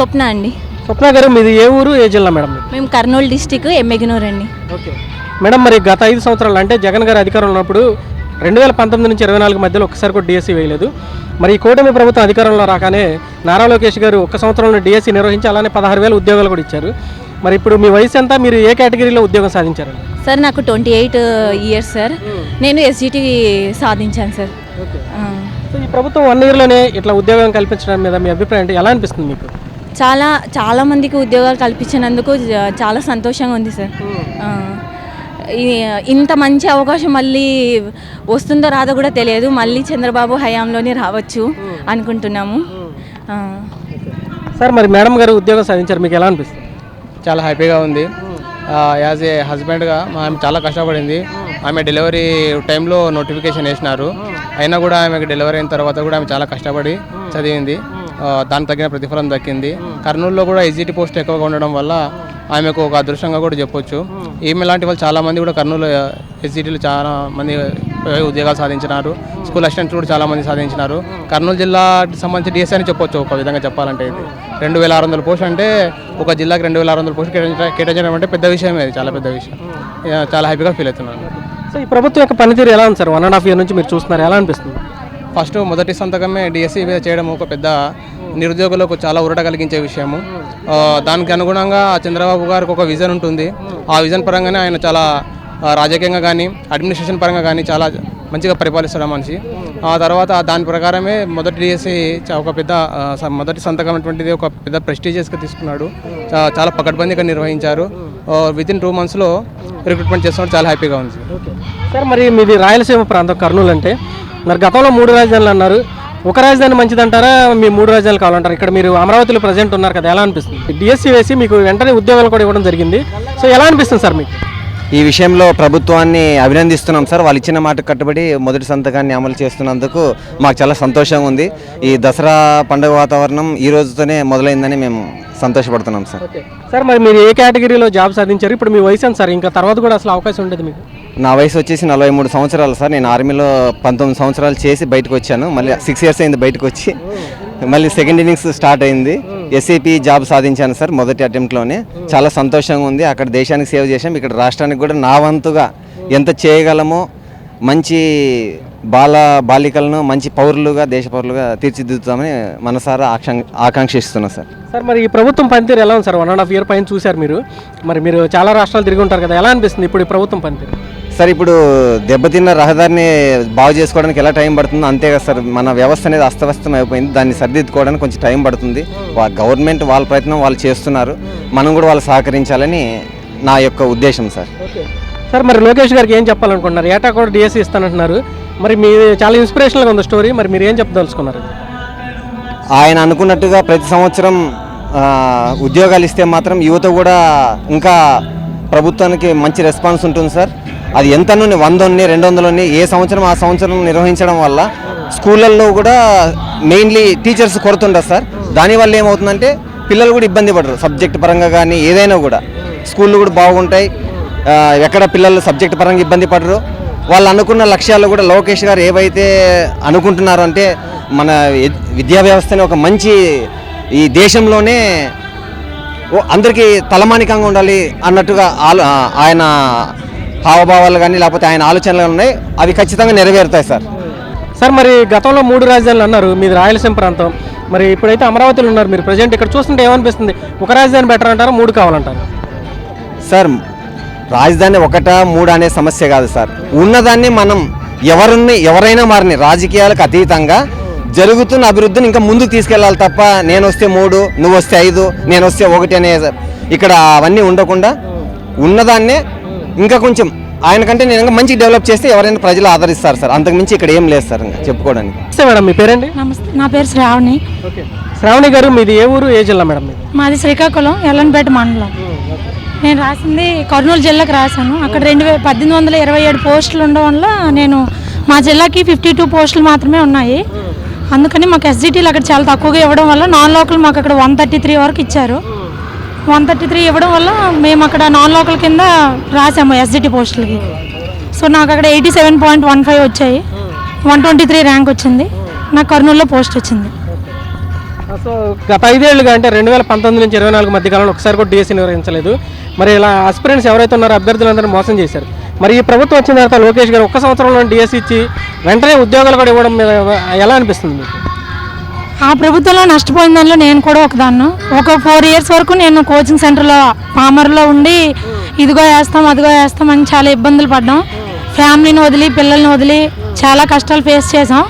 స్వప్న అండి. స్వప్న గారు మీది ఏ ఊరు ఏ జిల్లా మేడం? మేము కర్నూలు డిస్టిక్ ఎమ్మెగినూర్ అండి. ఓకే. మేడం మరి గత ఐదు సంవత్సరాలు అంటే జగన్ గారు అధికారంలో ఉన్నప్పుడు రెండు వేల పంతొమ్మిది నుంచి ఇరవై నాలుగు మధ్యలో ఒక్కసారి కూడా డిఎస్సీ వేయలేదు. మరి ఈ కూటమి ప్రభుత్వం అధికారంలో రాగానే నారా లోకేష్ గారు ఒక్క సంవత్సరంలో డిఎస్సీ నిర్వహించి అలానే పదహారు వేల ఉద్యోగాలు కూడా ఇచ్చారు. మరి ఇప్పుడు మీ వయసు ఎంత? మీరు ఏ కేటగిరీలో ఉద్యోగం సాధించారండి? సార్ నాకు ట్వంటీ ఎయిట్ ఇయర్స్ సార్. నేను ఎస్జిటి సాధించాను సార్. ఓకే. ఆ, సో ఈ ప్రభుత్వం వన్ ఇయర్లోనే ఇట్లా ఉద్యోగం కల్పించడం మీద మీ అభిప్రాయం అంటే ఎలా అనిపిస్తుంది మీకు? చాలా చాలా మందికి ఉద్యోగాలు కల్పించినందుకు చాలా సంతోషంగా ఉంది సార్. ఆ, ఈ- ఇంత మంచి అవకాశం మళ్ళీ వస్తుందో రాదో కూడా తెలియదు. మళ్ళీ చంద్రబాబు హయాంలోనే రావచ్చు అనుకుంటున్నాము. ఆ. సార్ మరి మేడం గారు ఉద్యోగం సాధించారు మీకు ఎలా అనిపిస్తుంది? చాలా హ్యాపీగా ఉంది. యాజ్ ఏ హస్బెండ్గా ఆమె చాలా కష్టపడింది. ఆమె డెలివరీ టైంలో నోటిఫికేషన్ వేసినారు. అయినా కూడా ఆమెకు డెలివరీ అయిన తర్వాత కూడా ఆమె చాలా కష్టపడి చదివింది. దాని తగిన ప్రతిఫలం దక్కింది. కర్నూలులో కూడా ఎగ్జిట్ పోస్ట్ ఎక్కువగా ఉండడం వల్ల ఆమెకు ఒక అదృష్టంగా కూడా చెప్పొచ్చు. ఈమె లాంటి వాళ్ళు చాలామంది కూడా కర్నూలు ఎస్జిటీలు చాలా మంది ఉద్యోగాలు సాధించినారు. స్కూల్ అసిస్టెంట్స్ కూడా చాలామంది సాధించినారు. కర్నూలు జిల్లాకి సంబంధించి డిఎస్ఐ అని చెప్పొచ్చు ఒక విధంగా చెప్పాలంటే ఇది. రెండు వేల ఆరు వందల పోస్ట్ అంటే ఒక జిల్లాకి రెండు వేల ఆరు వందల పోస్ట్ కేటాయించడం అంటే పెద్ద విషయం అది చాలా పెద్ద విషయం. చాలా హ్యాపీగా ఫీల్ అవుతున్నాను. సో ఈ ప్రభుత్వం యొక్క పనితీరు ఎలా ఉంది sir? One and half year నుంచి మీరు చూస్తున్నారు ఎలా అనిపిస్తుంది? ఫస్ట్ మొదటి సంతకమే డిఎస్సి మీద చేయడం ఒక పెద్ద నిరుద్యోగులకు చాలా ఉరట కలిగించే విషయము. దానికి అనుగుణంగా చంద్రబాబు గారికి ఒక విజన్ ఉంటుంది. ఆ విజన్ పరంగానే ఆయన చాలా రాజకీయంగా కానీ అడ్మినిస్ట్రేషన్ పరంగా కానీ చాలా మంచిగా పరిపాలిస్తాడు మనిషి. ఆ తర్వాత దాని ప్రకారమే మొదటి డిఎస్సి ఒక పెద్ద స- మొదటి సంతకం అటువంటిది ఒక పెద్ద ప్రెస్టీజియస్గా తీసుకున్నాడు. చాలా పకడ్బందీగా నిర్వహించారు. విత్ ఇన్ టూ మంత్స్లో రిక్రూట్మెంట్ చేస్తున్నాడు చాలా హ్యాపీగా ఉంది. సార్ మరి మీది రాయలసీమ ప్రాంతం కర్నూలు అంటే మరి గతంలో మూడు రాజధానులు అన్నారు. ఒక రాజధాని మంచిదంటారా? మీ మూడు రాజధానులు కావాలంటారు? ఇక్కడ మీరు అమరావతిలో ప్రజెంట్ ఉన్నారు కదా ఎలా అనిపిస్తుంది? డిఎస్సీ వేసి మీకు వెంటనే ఉద్యోగాలు కూడా ఇవ్వడం జరిగింది. సో ఎలా అనిపిస్తుంది సార్ మీకు? ఈ విషయంలో ప్రభుత్వాన్ని అభినందిస్తున్నాం సార్. వాళ్ళు ఇచ్చిన మాట కట్టుబడి మొదటి సంతకాన్ని అమలు చేస్తున్నందుకు మాకు చాలా సంతోషంగా ఉంది. ఈ దసరా పండుగ వాతావరణం ఈ రోజుతోనే మొదలైందని మేము సంతోషపడుతున్నాం సార్. సార్ మరి మీరు ఏ కేటగిరీలో జాబ్ సాధించారు? ఇప్పుడు మీ వయసు సార్? ఇంకా తర్వాత కూడా అసలు అవకాశం ఉండేది మీకు. నా వయసు వచ్చేసి నలభై మూడు సంవత్సరాలు సార్. నేను ఆర్మీలో పంతొమ్మిది సంవత్సరాలు చేసి బయటకు వచ్చాను. మళ్ళీ సిక్స్ ఇయర్స్ అయింది బయటకు వచ్చి. మళ్ళీ సెకండ్ ఇన్నింగ్స్ స్టార్ట్ అయింది. ఎస్ఏపి జాబ్ సాధించాను సార్ మొదటి అటెంప్ట్లోనే చాలా సంతోషంగా ఉంది. అక్కడ దేశానికి సేవ చేశాం. ఇక్కడ రాష్ట్రానికి కూడా నా వంతుగా ఎంత చేయగలమో మంచి బాల బాలికలను మంచి పౌరులుగా దేశ పౌరులుగా తీర్చిదిద్దుతామని మనసారా ఆకాంక్ష ఆకాంక్షిస్తున్నాను సార్. సార్ మరి ఈ ప్రభుత్వం పనితీరు ఎలా ఉంది sir? One and half year పైన చూశారు మీరు. మరి మీరు చాలా రాష్ట్రాలు తిరిగి ఉంటారు కదా ఎలా అనిపిస్తుంది ఇప్పుడు ఈ ప్రభుత్వం పనితీరు? సార్ ఇప్పుడు దెబ్బతిన్న రహదారిని బాగు చేసుకోవడానికి ఎలా టైం పడుతుందో అంతే కదా సార్. మన వ్యవస్థ అనేది అస్తవ్యస్తం అయిపోయింది. దాన్ని సరిదిద్దుకోవడానికి కొంచెం టైం పడుతుంది. గవర్నమెంట్ వాళ్ళ ప్రయత్నం వాళ్ళు చేస్తున్నారు. మనం కూడా వాళ్ళు సహకరించాలని నా యొక్క ఉద్దేశం సార్. సార్ మరి లోకేష్ గారికి ఏం చెప్పాలనుకుంటున్నారు? ఏటా కూడా డిఎస్సీ ఇస్తానంటున్నారు. మరి మీ చాలా ఇన్స్పిరేషనల్గా ఉంది స్టోరీ. మరి మీరు ఏం చెప్పదలుచుకున్నారు? ఆయన అనుకున్నట్టుగా ప్రతి సంవత్సరం ఉద్యోగాలు ఇస్తే మాత్రం యువత కూడా ఇంకా ప్రభుత్వానికి మంచి రెస్పాన్స్ ఉంటుంది సార్. అది ఎంత నుండి వంద ఉన్నాయి రెండు వందలు ఉన్నాయి ఏ సంవత్సరం ఆ సంవత్సరం నిర్వహించడం వల్ల స్కూళ్ళల్లో కూడా మెయిన్లీ టీచర్స్ కొరత ఉండదు సార్. దానివల్ల ఏమవుతుందంటే పిల్లలు కూడా ఇబ్బంది పడరు. సబ్జెక్ట్ పరంగా కానీ ఏదైనా కూడా. స్కూళ్ళు కూడా బాగుంటాయి. ఎక్కడ పిల్లలు సబ్జెక్ట్ పరంగా ఇబ్బంది పడరు. వాళ్ళు అనుకున్న లక్ష్యాలు కూడా లోకేష్ గారు ఏవైతే అనుకుంటున్నారో అంటే మన విద్యా వ్యవస్థని ఒక మంచి ఈ దేశంలోనే అందరికీ తలమానికంగా ఉండాలి అన్నట్టుగా ఆయన హావభావాలు కానీ లేకపోతే ఆయన ఆలోచనలు ఉన్నాయి. అవి ఖచ్చితంగా నెరవేరుతాయి సార్. సార్ మరి గతంలో మూడు రాజధానులు అన్నారు మీది రాయలసీమ ప్రాంతం. మరి ఇప్పుడైతే అమరావతిలో ఉన్నారు మీరు ప్రజెంట్ ఇక్కడ చూస్తుంటే ఏమనిపిస్తుంది? ఒక రాజధాని బెటర్ అంటారా మూడు కావాలంటారు? సార్ రాజధాని ఒకట మూడు అనే సమస్య కాదు సార్. ఉన్నదాన్ని మనం ఎవరిని ఎవరైనా మారిని రాజకీయాలకు అతీతంగా జరుగుతున్న అభివృద్ధిని ఇంకా ముందుకు తీసుకెళ్ళాలి తప్ప నేను వస్తే మూడు నువ్వు వస్తే ఐదు నేను వస్తే ఒకటి అనే ఇక్కడ అవన్నీ ఉండకుండా ఉన్నదాన్నే ఇంకా కొంచెం ఆయనకంటే నేను ఇంకా మంచి డెవలప్ చేస్తే ఎవరైనా ప్రజలు ఆదరిస్తారు సార్. అంతకుమించి ఇక్కడ ఏం లేదు సార్ ఇంకా చెప్పుకోవడానికి. నమస్తే మేడం మీ పేరండి? నమస్తే నా పేరు శ్రావణి. ఓకే. శ్రావణి గారు మీది ఏ ఊరు ఏ జిల్లా మేడం మీది? మాది శ్రీకాకుళం ఎల్లన్పేట మండలం. నేను రాసింది కర్నూలు జిల్లాకు రాశాను. అక్కడ రెండు వే పద్దెనిమిది వందల ఇరవై ఏడు పోస్టులు ఉండడం వల్ల నేను మా జిల్లాకి ఫిఫ్టీ టూ పోస్టులు మాత్రమే ఉన్నాయి. అందుకని మాకు ఎస్జిటీలు అక్కడ చాలా తక్కువగా ఇవ్వడం వల్ల నాన్ లోకల్ మాకు అక్కడ వన్ థర్టీ త్రీ వరకు ఇచ్చారు. వన్ థర్టీ త్రీ ఇవ్వడం వల్ల మేము అక్కడ నాన్ లోకల్ కింద రాసాము ఎస్జిటి పోస్టులకి. సో నాకు అక్కడ eighty seven point one five వచ్చాయి. వన్ ట్వంటీ త్రీ ర్యాంక్ వచ్చింది. నాకు కర్నూలులో పోస్ట్ వచ్చింది. సో గత ఐదేళ్ళుగా అంటే రెండు వేల పంతొమ్మిది నుంచి ఇరవై నాలుగు మధ్య కాలంలో ఒకసారి కూడా డిఎస్సీ నిర్వహించలేదు. మరి ఇలా ఆస్పిరెంట్స్ ఎవరైతే ఉన్నారో అభ్యర్థులందరూ మోసం చేశారు. మరి ఈ ప్రభుత్వం వచ్చిన తర్వాత లోకేష్ గారు ఒక్క సంవత్సరంలో డిఎస్సీ ఇచ్చి వెంటనే ఉద్యోగాలు కూడా ఇవ్వడం మీద ఎలా అనిపిస్తుంది మీకు? ఆ ప్రభుత్వంలో నష్టపోయిన దానిలో నేను కూడా ఒకదాన్ని. ఒక ఫోర్ ఇయర్స్ వరకు నేను కోచింగ్ సెంటర్లో పామర్లో ఉండి ఇదిగో వేస్తాం అదిగో వేస్తాం అని చాలా ఇబ్బందులు పడ్డాం. ఫ్యామిలీని వదిలి పిల్లల్ని వదిలి చాలా కష్టాలు ఫేస్ చేసాం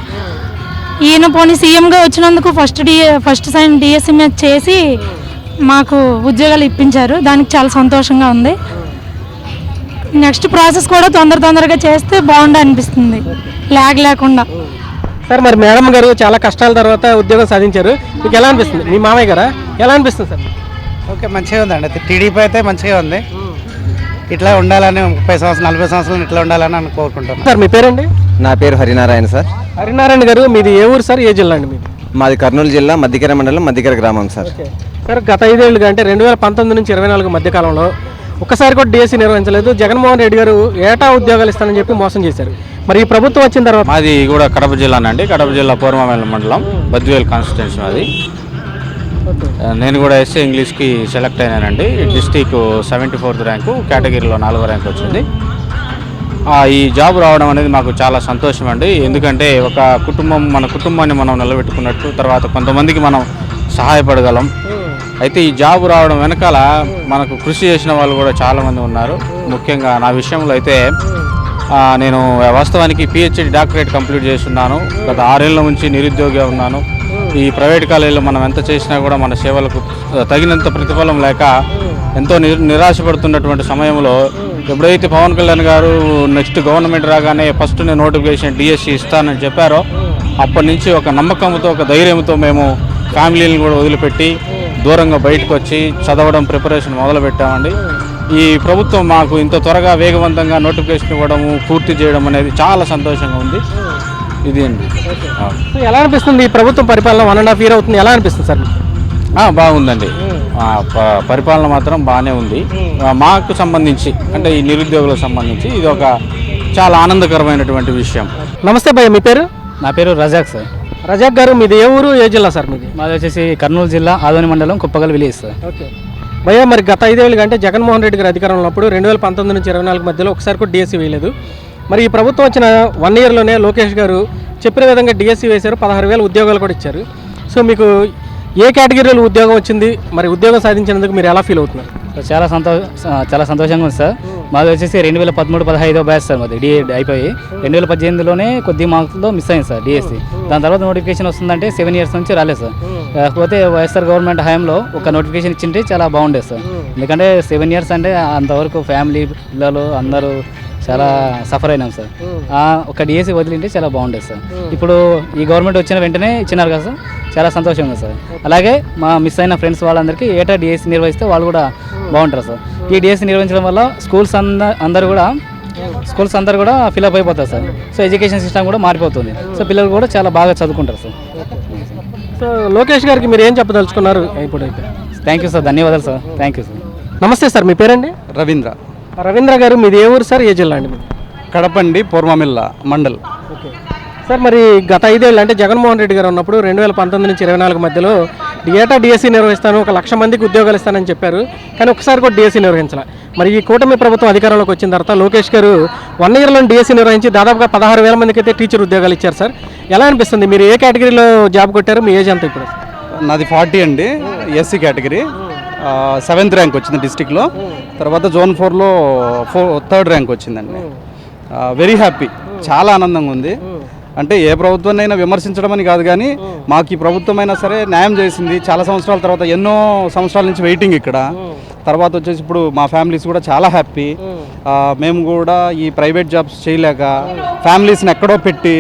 ఈయన పోనీ సీఎంగా వచ్చినందుకు ఫస్ట్ డి ఫస్ట్ సైన్ డిఎస్సీ మీద చేసి మాకు ఉద్యోగాలు ఇప్పించారు. దానికి చాలా సంతోషంగా ఉంది. నెక్స్ట్ ప్రాసెస్ కూడా తొందర తొందరగా చేస్తే బాగుండు అనిపిస్తుంది. ల్యాగ్ లేకుండా. సార్ మరి మేడం గారు చాలా కష్టాల తర్వాత ఉద్యోగం సాధించారు. మీకు ఎలా అనిపిస్తుంది? మీ మామయ్య గారా? ఎలా అనిపిస్తుంది సార్? ఓకే మంచిగా ఉందండి. టీడీపీ అయితే మంచిగా ఉంది. ఇట్లా ఉండాలని ముప్పై సంవత్సరాలు నలభై సంవత్సరాలు ఇట్లా ఉండాలని అని కోరుకుంటున్నాను. సార్ మీ పేరండి? నా పేరు హరినారాయణ సార్. హరినారాయణ గారు మీది ఏ ఊరు సార్? ఏ జిల్లా అండి మీది? మాది కర్నూలు జిల్లా మధ్యకర మండలం మధ్యకర గ్రామం సార్. ఓకే. సార్ గత ఐదేళ్ళుగా అంటే రెండు వేల పంతొమ్మిది నుంచి ఇరవై నాలుగు మధ్య కాలంలో ఒక్కసారి కూడా డిఎస్సీ నిర్వహించలేదు. జగన్మోహన్ రెడ్డి గారు ఏటా ఉద్యోగాలు ఇస్తానని చెప్పి మోసం చేశారు. మరి ఈ ప్రభుత్వం వచ్చిన తర్వాత? మాది కూడా కడప జిల్లానండి కడప జిల్లా పూర్వమేల మండలం బద్వేల్ కాన్స్టిట్యూన్సీ అది నేను కూడా ఎస్ఏ ఇంగ్లీష్కి సెలెక్ట్ అయినానండి. డిస్టిక్ సెవెంటీ ఫోర్త్ ర్యాంకు కేటగిరీలో నాలుగో ర్యాంక్ వచ్చింది. ఈ జాబ్ రావడం అనేది మాకు చాలా సంతోషం అండి. ఎందుకంటే ఒక కుటుంబం మన కుటుంబాన్ని మనం నిలబెట్టుకున్నట్టు తర్వాత కొంతమందికి మనం సహాయపడగలం. అయితే ఈ జాబ్ రావడం వెనకాల మనకు కృషి చేసిన వాళ్ళు కూడా చాలామంది ఉన్నారు. ముఖ్యంగా నా విషయంలో అయితే ఆ, నేను వాస్తవానికి పిహెచ్డి డాక్టరేట్ కంప్లీట్ చేస్తున్నాను. గత ఆరేళ్ళ నుంచి నిరుద్యోగిగా ఉన్నాను. ఈ ప్రైవేట్ కాలేజీలో మనం ఎంత చేసినా కూడా మన సేవలకు తగినంత ప్రతిఫలం లేక ఎంతో నిరాశపడుతున్నటువంటి సమయంలో ఎప్పుడైతే పవన్ కళ్యాణ్ గారు నెక్స్ట్ గవర్నమెంట్ రాగానే ఫస్ట్ నేను నోటిఫికేషన్ డిఎస్సి ఇస్తానని చెప్పారో అప్పటి నుంచి ఒక నమ్మకంతో ఒక ధైర్యంతో మేము ఫ్యామిలీని కూడా వదిలిపెట్టి దూరంగా బయటకు వచ్చి చదవడం ప్రిపరేషన్ మొదలుపెట్టామండి. ఈ ప్రభుత్వం మాకు ఇంత త్వరగా వేగవంతంగా నోటిఫికేషన్ ఇవ్వడము పూర్తి చేయడం అనేది చాలా సంతోషంగా ఉంది. ఇది అండి. సో ఎలా అనిపిస్తుంది ఈ ప్రభుత్వం పరిపాలన వన్ అండ్ హాఫ్ ఇయర్ అవుతుంది? ఎలా అనిపిస్తుంది సార్ మీకు? ఆ, బాగుందండి. పరిపాలన మాత్రం బాగానే ఉంది. మాకు సంబంధించి అంటే ఈ నిరుద్యోగులకు సంబంధించి ఇది ఒక చాలా ఆనందకరమైనటువంటి విషయం. నమస్తే భయ్య మీ పేరు? నా పేరు రజాక్ సార్. రజాక్ గారు మీది ఏ ఊరు ఏ జిల్లా సార్ మీది? మాది వచ్చేసి కర్నూలు జిల్లా ఆదోని మండలం కుప్పగల్ విలేజ్ సార్. ఓకే. భయ్యా మరి గత ఐదేళ్ళు అంటే జగన్మోహన్ రెడ్డి గారు అధికారంలో ఉన్నప్పుడు రెండు వేల పంతొమ్మిది నుంచి ఇరవై నాలుగు మధ్యలో ఒకసారి కూడా డిఎస్సీ వేయలేదు. మరి ఈ ప్రభుత్వం వచ్చిన వన్ ఇయర్లోనే లోకేష్ గారు చెప్పిన విధంగా డిఎస్సీ వేశారు పదహారు వేల ఉద్యోగాలు కూడా ఇచ్చారు. సో మీకు ఏ కేటగిరీలో ఉద్యోగం వచ్చింది? మరి ఉద్యోగం సాధించినందుకు మీరు ఎలా ఫీల్ అవుతున్నారు? చాలా సంతో చాలా సంతోషంగా ఉంది సార్. మాది వచ్చేసి రెండు వేల పదమూడు పదహైదో బ్యాచ్ సార్ మాది డిఏ అయిపోయి. రెండు వేల పద్దెనిమిదిలోనే కొద్ది మార్కులతో మిస్ అయింది సార్ డిఎస్సి. దాని తర్వాత నోటిఫికేషన్ వస్తుందంటే సెవెన్ ఇయర్స్ నుంచి రాలేదు సార్. కాకపోతే వైఎస్ఆర్ గవర్నమెంట్ హయాంలో ఒక నోటిఫికేషన్ ఇచ్చింటే చాలా బాగుండేది సార్. ఎందుకంటే సెవెన్ ఇయర్స్ అంటే అంతవరకు ఫ్యామిలీ పిల్లలు అందరూ చాలా సఫర్ అయినాం సార్. ఒక డిఎస్సి వదిలింటే చాలా బాగుండేది సార్. ఇప్పుడు ఈ గవర్నమెంట్ వచ్చిన వెంటనే ఇచ్చినారు కదా సార్ చాలా సంతోషంగా సార్. అలాగే మా మిస్ అయిన ఫ్రెండ్స్ వాళ్ళందరికీ ఏటా డిఎస్సి నిర్వహిస్తే వాళ్ళు కూడా బాగుంటారు సార్. ఈ డిఎస్సి నిర్వహించడం వల్ల స్కూల్స్ అంద అందరూ కూడా స్కూల్స్ అందరూ కూడా ఫిల్అప్ అయిపోతారు సార్. సో ఎడ్యుకేషన్ సిస్టమ్ కూడా మారిపోతుంది. సో పిల్లలు కూడా చాలా బాగా చదువుకుంటారు సార్. సో లోకేష్ గారికి మీరు ఏం చెప్పదలుచుకున్నారు? ఇప్పుడైతే. థ్యాంక్ యూ సార్ ధన్యవాదాలు సార్ థ్యాంక్ యూ సార్ నమస్తే సార్. మీ పేరండి? రవీంద్ర. రవీంద్ర గారు మీది ఏ ఊరు సార్? ఏ జిల్లా అండి మీది? కడపండి పూర్వమిల్ల మండల్. ఓకే. సార్ మరి గత ఐదేళ్ళు అంటే జగన్మోహన్ రెడ్డి గారు ఉన్నప్పుడు రెండు వేల పంతొమ్మిది నుంచి ఇరవై నాలుగు మధ్యలో ఏటా డిఎస్సీ నిర్వహిస్తాను ఒక లక్ష మందికి ఉద్యోగాలు ఇస్తానని చెప్పారు. కానీ ఒకసారి కూడా డిఎస్సీ నిర్వహించాల. మరి ఈ కూటమి ప్రభుత్వం అధికారంలోకి వచ్చిన తర్వాత లోకేష్ గారు వన్ ఇయర్లో డిఎస్సీ నిర్వహించి దాదాపుగా పదహారు వేల మందికి అయితే టీచర్ ఉద్యోగాలు ఇచ్చారు సార్. ఎలా అనిపిస్తుంది? మీరు ఏ కేటగిరీలో జాబ్ కొట్టారు? మీ ఏజ్ ఎంత ఇప్పుడు? నాది ఫార్టీ అండి ఎస్సీ కేటగిరీ. సెవెంత్ ర్యాంక్ వచ్చింది డిస్టిక్లో తర్వాత జోన్ ఫోర్లో ఫోర్ థర్డ్ ర్యాంక్ వచ్చిందండి. వెరీ హ్యాపీ చాలా ఆనందంగా ఉంది. అంటే ఏ ప్రభుత్వాన్ని విమర్శించడం అని కాదు కానీ మాకు ఈ ప్రభుత్వం అయినా సరే న్యాయం చేసింది. చాలా సంవత్సరాల తర్వాత ఎన్నో సంవత్సరాల నుంచి వెయిటింగ్ ఇక్కడ. తర్వాత వచ్చేసి ఇప్పుడు మా ఫ్యామిలీస్ కూడా చాలా హ్యాపీ. మేము కూడా ఈ ప్రైవేట్ జాబ్స్ చేయలేక ఫ్యామిలీస్ని ఎక్కడో పెట్టి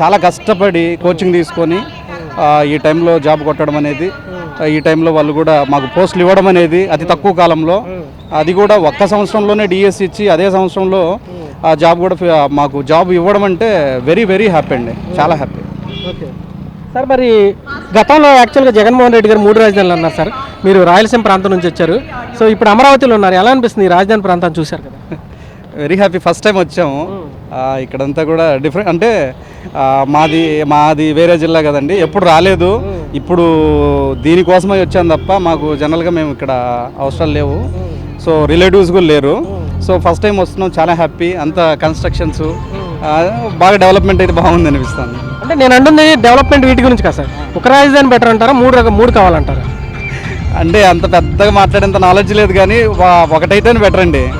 చాలా కష్టపడి కోచింగ్ తీసుకొని ఈ టైంలో జాబ్ కొట్టడం అనేది ఈ టైంలో వాళ్ళు కూడా మాకు పోస్టులు ఇవ్వడం అనేది అతి తక్కువ కాలంలో. అది కూడా ఒక్క సంవత్సరంలోనే డిఎస్సి ఇచ్చి అదే సంవత్సరంలో ఆ జాబ్ కూడా మాకు జాబ్ ఇవ్వడం అంటే వెరీ వెరీ హ్యాపీ అండి. చాలా హ్యాపీ ఓకే. సార్ మరి గతంలో యాక్చువల్గా జగన్మోహన్ రెడ్డి గారు మూడు రాజధానులు అన్నారు సార్. మీరు రాయలసీమ ప్రాంతం నుంచి వచ్చారు. సో ఇప్పుడు అమరావతిలో ఉన్నారు. ఎలా అనిపిస్తుంది ఈ రాజధాని ప్రాంతాన్ని చూశారు కదా? వెరీ హ్యాపీ ఫస్ట్ టైం వచ్చాము. ఆ, ఇక్కడంతా కూడా డిఫరెంట్ అంటే మాది మాది వేరే జిల్లా కదండి. ఎప్పుడు రాలేదు. ఇప్పుడు దీనికోసమే వచ్చాను తప్ప మాకు జనరల్గా మేము ఇక్కడ అవసరాలు లేవు. సో రిలేటివ్స్ కూడా లేరు. సో ఫస్ట్ టైం వస్తున్నాం చాలా హ్యాపీ. అంత కన్స్ట్రక్షన్స్ బాగా డెవలప్మెంట్ అయితే బాగుంది అనిపిస్తుంది. అంటే నేను అంటుంది డెవలప్మెంట్ వీటి గురించి కదా సార్. ఒక రాజధాని బెటర్ అంటారా మూడు రక- మూడు కావాలంటారా? అంటే అంత పెద్దగా మాట్లాడేంత నాలెడ్జ్ లేదు కానీ ఒకటైతేనే బెటర్ అండి.